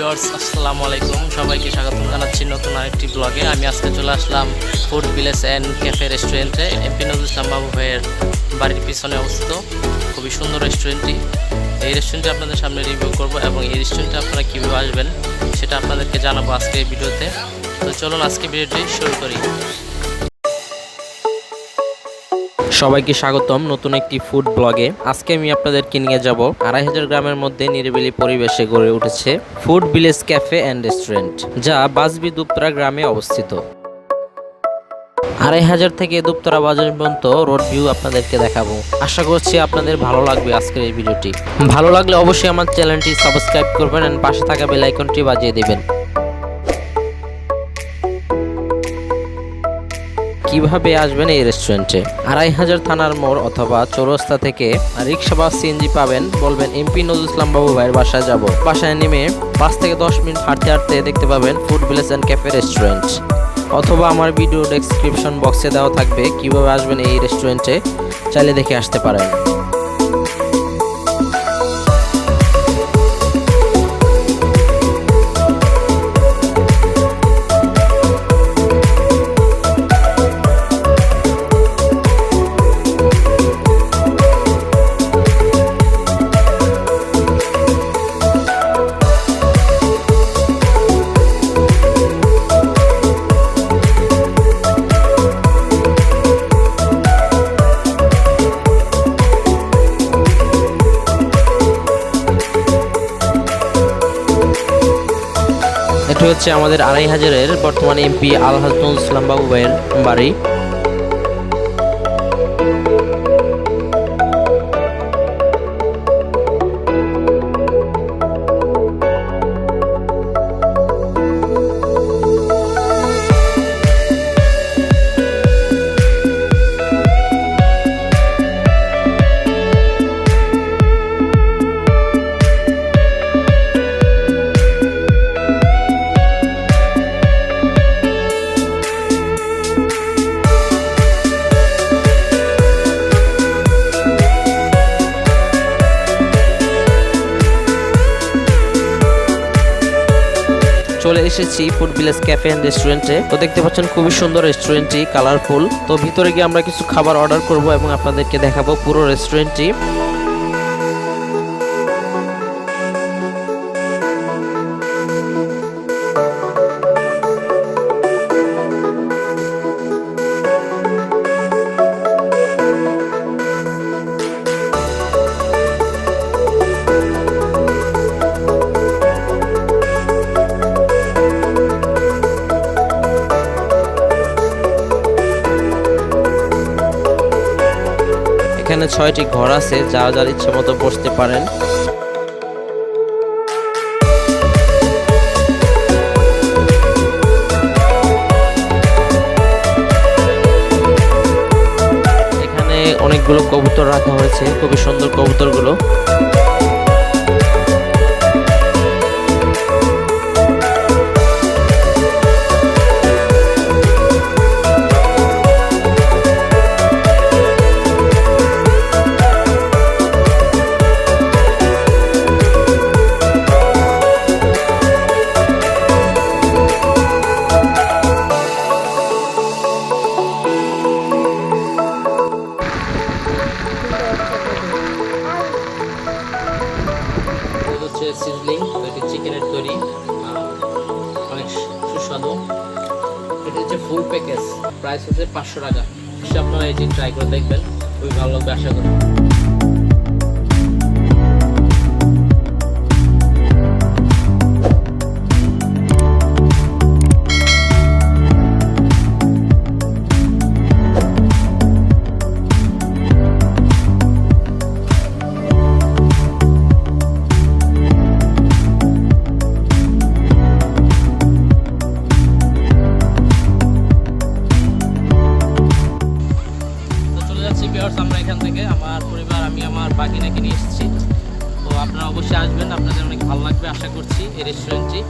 Viewers, আসসালামু আলাইকুম। সবাইকে স্বাগত জানাচ্ছি নতুন আরেকটি ব্লগে। আমি আজকে চলে আসলাম ফুড ভিলেজ অ্যান্ড ক্যাফে রেস্টুরেন্টে এমপি নজরুল ইসলাম বাবু ভাইয়ের বাড়ির পিছনে অবস্থিত। খুবই সুন্দর রেস্টুরেন্টটি এই রেস্টুরেন্টে আপনাদের সামনে রিভিউ করব এবং এই রেস্টুরেন্টে আপনারা কীভাবে আসবেন সেটা আপনাদেরকে জানাব আজকে এই ভিডিওতে। তো চলুন আজকে ভিডিওটি শুরু করি। সবাইকে স্বাগতম নতুন একটি ফুড ব্লগে। আজকে আমি আপনাদেরকে নিয়ে যাব আড়াই হাজার গ্রামের মধ্যে নিরিবিলি পরিবেশে গড়ে উঠেছে food village cafe and restaurant, যা বাসবি দুপ্তরা গ্রামে অবস্থিত। আড়াই হাজার থেকে দুপ্তরা বাজার পর্যন্ত রোড ভিউ আপনাদেরকে দেখাবো। আশা করছি আপনাদের ভালো লাগবে আজকের এই ভিডিওটি। ভালো লাগলে অবশ্যই আমার চ্যানেলটি সাবস্ক্রাইব করবেন এবং পাশে থাকা বেল আইকনটি বাজিয়ে দিবেন। কীভাবে আসবেন এই রেস্টুরেন্টে আড়াই হাজার থানার মোড় অথবা চৌরাস্তা থেকে রিক্সা বা সিএনজি পাবেন, বলবেন, এমপি নজরুল ইসলাম বাবু ভাইয়ের বাসায় যাব। বাসায় নেমে পাঁচ থেকে দশ মিনিট হাঁটতে হাঁটতে দেখতে পাবেন food village and cafe restaurant অথবা আমার ভিডিও ডেসক্রিপশন বক্সে দেওয়া থাকবে কীভাবে আসবেন এই রেস্টুরেন্টে চাইলে দেখে আসতে পারেন। এটা হচ্ছে আমাদের আড়াই হাজারের বর্তমান এমপি আল হাজনুল ইসলাম বাবু ভাইয়ের বাড়ি। চলে এসেছি ফুড ভিলেজ ক্যাফে অ্যান্ড রেস্টুরেন্টে তো দেখতে পাচ্ছেন খুবই সুন্দর রেস্টুরেন্টটি কালারফুল তো ভিতরে গিয়ে আমরা কিছু খাবার অর্ডার করব এবং আপনাদেরকে দেখাবো পুরো রেস্টুরেন্টটি এখানে ছয়টি ঘর আছে, যা যার ইচ্ছে মতো বসতে পারেন। অনেকগুলো কবুতর রাখা হয়েছে, খুবই সুন্দর কবুতরগুলো। হচ্ছে সিজলিং এটি চিকেনের তৈরি। অনেক সুস্বাদু। এটা হচ্ছে ফুল প্যাকেজ প্রাইস হচ্ছে পাঁচশো টাকা। আপনারা আপনারা এটি ট্রাই করে দেখবেন। খুবই ভালো লাগবে, আশা করি। আমরা এখান থেকে, আমার পরিবার, আমি, আমার বাগিনাকে নিয়ে এসেছি। তো আপনারা অবশ্যই আসবেন, আপনাদের অনেক ভালো লাগবে, আশা করছি, এই রেস্টুরেন্টটি